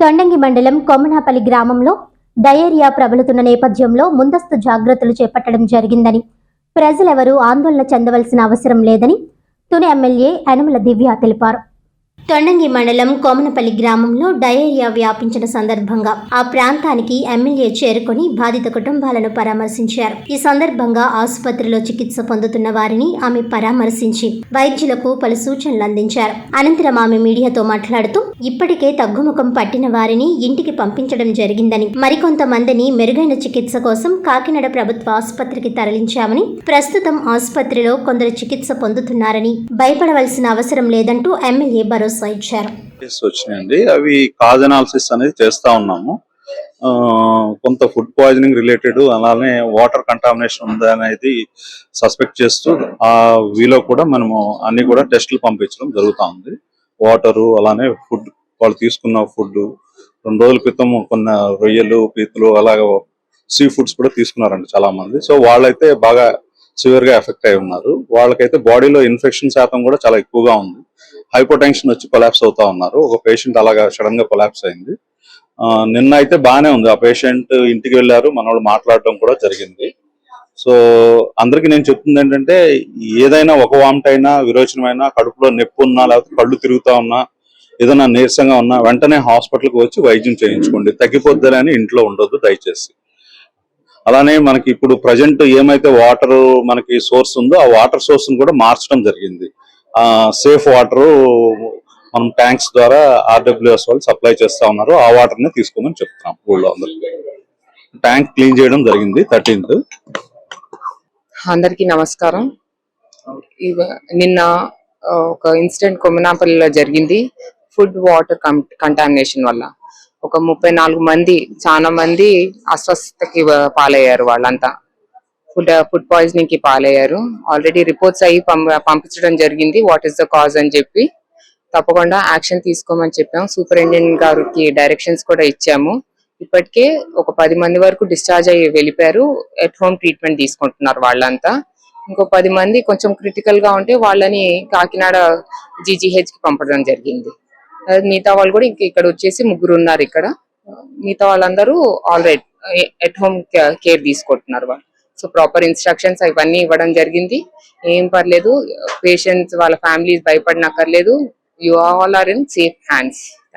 తొండంగి మండలం కొమ్మనాపల్లి గ్రామంలో డయేరియా ప్రబలుతున్న నేపథ్యంలో ముందస్తు జాగ్రత్తలు చేపట్టడం జరిగిందని ప్రజలెవరూ ఆందోళన చెందవలసిన అవసరం లేదని తుని ఎమ్మెల్యే యనమల దివ్య తెలిపారు. తొండంగి మండలం కోమనపల్లి గ్రామంలో డయేరియా వ్యాపించిన సందర్భంగా ఆ ప్రాంతానికి ఎమ్మెల్యే చేరుకొని బాధిత కుటుంబాలను పరామర్శించారు. ఈ సందర్భంగా ఆసుపత్రిలో చికిత్స పొందుతున్న వారిని ఆమె పరామర్శించి వైద్యులకు పలు సూచనలు అందించారు. అనంతరం ఆమె మీడియాతో మాట్లాడుతూ ఇప్పటికే తగ్గుముఖం పట్టిన వారిని ఇంటికి పంపించడం జరిగిందని మరికొంతమందిని మెరుగైన చికిత్స కోసం కాకినాడ ప్రభుత్వ ఆసుపత్రికి తరలించామని ప్రస్తుతం ఆసుపత్రిలో కొందరు చికిత్స పొందుతున్నారని భయపడవలసిన అవసరం లేదంటూ ఎమ్మెల్యే భరోసా ఇచ్చారు వచ్చినాయండి. అవి కాజ్ అనాలిసిస్ అనేది చేస్తా ఉన్నాము. ఆ, కొంత ఫుడ్ పాయిజనింగ్ రిలేటెడ్ అలానే వాటర్ కంటామినేషన్ ఉందా అనేది సస్పెక్ట్ చేస్తూ ఆ వీలో కూడా మనము అన్ని కూడా టెస్టులు పంపించడం జరుగుతూ ఉంది. వాటరు అలానే ఫుడ్ వాళ్ళు తీసుకున్న ఫుడ్ రెండు రోజుల క్రితం కొన్ని రొయ్యలు పీతలు అలాగే సీ ఫుడ్స్ కూడా తీసుకున్నారండి చాలా మంది సో వాళ్ళైతే బాగా సివియర్గా ఎఫెక్ట్ అయి ఉన్నారు. వాళ్ళకైతే బాడీలో ఇన్ఫెక్షన్ శాతం కూడా చాలా ఎక్కువగా ఉంది. హైపోటెన్షన్ వచ్చి కొలాప్స్ అవుతా ఉన్నారు. ఒక పేషెంట్ అలాగా సడన్గా కొలాప్స్ అయింది. ఆ, నిన్న అయితే బాగానే ఉంది. ఆ పేషెంట్ ఇంటికి వెళ్ళారు. మన వాళ్ళు మాట్లాడడం కూడా జరిగింది. సో అందరికి నేను చెప్తుంది ఏంటంటే ఏదైనా ఒక వామిట్ అయినా విరోచనమైనా కడుపులో నొప్పి ఉన్నా లేకపోతే కళ్ళు తిరుగుతా ఉన్నా ఏదైనా నీరసంగా ఉన్నా వెంటనే హాస్పిటల్కి వచ్చి వైద్యం చేయించుకోండి. తగ్గిపోద్దని ఇంట్లో ఉండొద్దు దయచేసి. అలానే మనకి ఇప్పుడు ప్రజెంట్ ఏమైతే వాటర్ మనకి సోర్స్ ఉందో ఆ వాటర్ సోర్స్ కూడా మార్చడం జరిగింది. ఆ సేఫ్ వాటర్ మనం ట్యాంక్స్ ద్వారా ఆర్డబ్ల్యూఎస్ వాళ్ళు సప్లై చేస్తా ఉన్నారు. ఆ వాటర్ని తీసుకోమని చెప్తున్నాం ఊళ్ళో ట్యాంక్ క్లీన్ చేయడం జరిగింది థర్టీన్త్. అందరికీ నమస్కారం. నిన్న ఒక ఇన్సిడెంట్ కొమ్మనాపల్లిలో జరిగింది. ఫుడ్ వాటర్ కంటామినేషన్ వల్ల. ఒక ముప్పై నాలుగు మంది చాలా మంది అస్వస్థతకి పాలయ్యారు వాళ్ళంతా. ఫుడ్ ఫుడ్ పాయిజనింగ్కి పాలయ్యారు. ఆల్రెడీ రిపోర్ట్స్ అయ్యి పంపించడం జరిగింది. వాట్ ఈస్ ద కాజ్ అని చెప్పి. తప్పకుండా యాక్షన్ తీసుకోమని చెప్పాం. సూపరింటెండెంట్ గారికి డైరెక్షన్స్ కూడా ఇచ్చాము. ఇప్పటికే ఒక పది మంది వరకు డిశ్చార్జ్ అయ్యి వెళ్ళిపోయారు. ఎట్ హోమ్ ట్రీట్మెంట్ తీసుకుంటున్నారు వాళ్ళంతా. ఇంకో పది మంది కొంచెం క్రిటికల్గా ఉంటే వాళ్ళని కాకినాడ జీజీహెచ్కి పంపడం జరిగింది. మిగతా వాళ్ళు కూడా ఇంక ఇక్కడ వచ్చేసి ముగ్గురు ఉన్నారు ఇక్కడ. మిగతా వాళ్ళందరూ ఆల్రెడీ ఎట్ హోమ్ కేర్ తీసుకుంటున్నారు వాళ్ళు. సో ప్రాపర్ ఇన్స్ట్రక్షన్స్ ఇవన్నీ ఇవ్వడం జరిగింది. ఏం పర్లేదు పేషెంట్స్ వాళ్ళ families భయపడినక్కర్లేదు. You all are in safe hands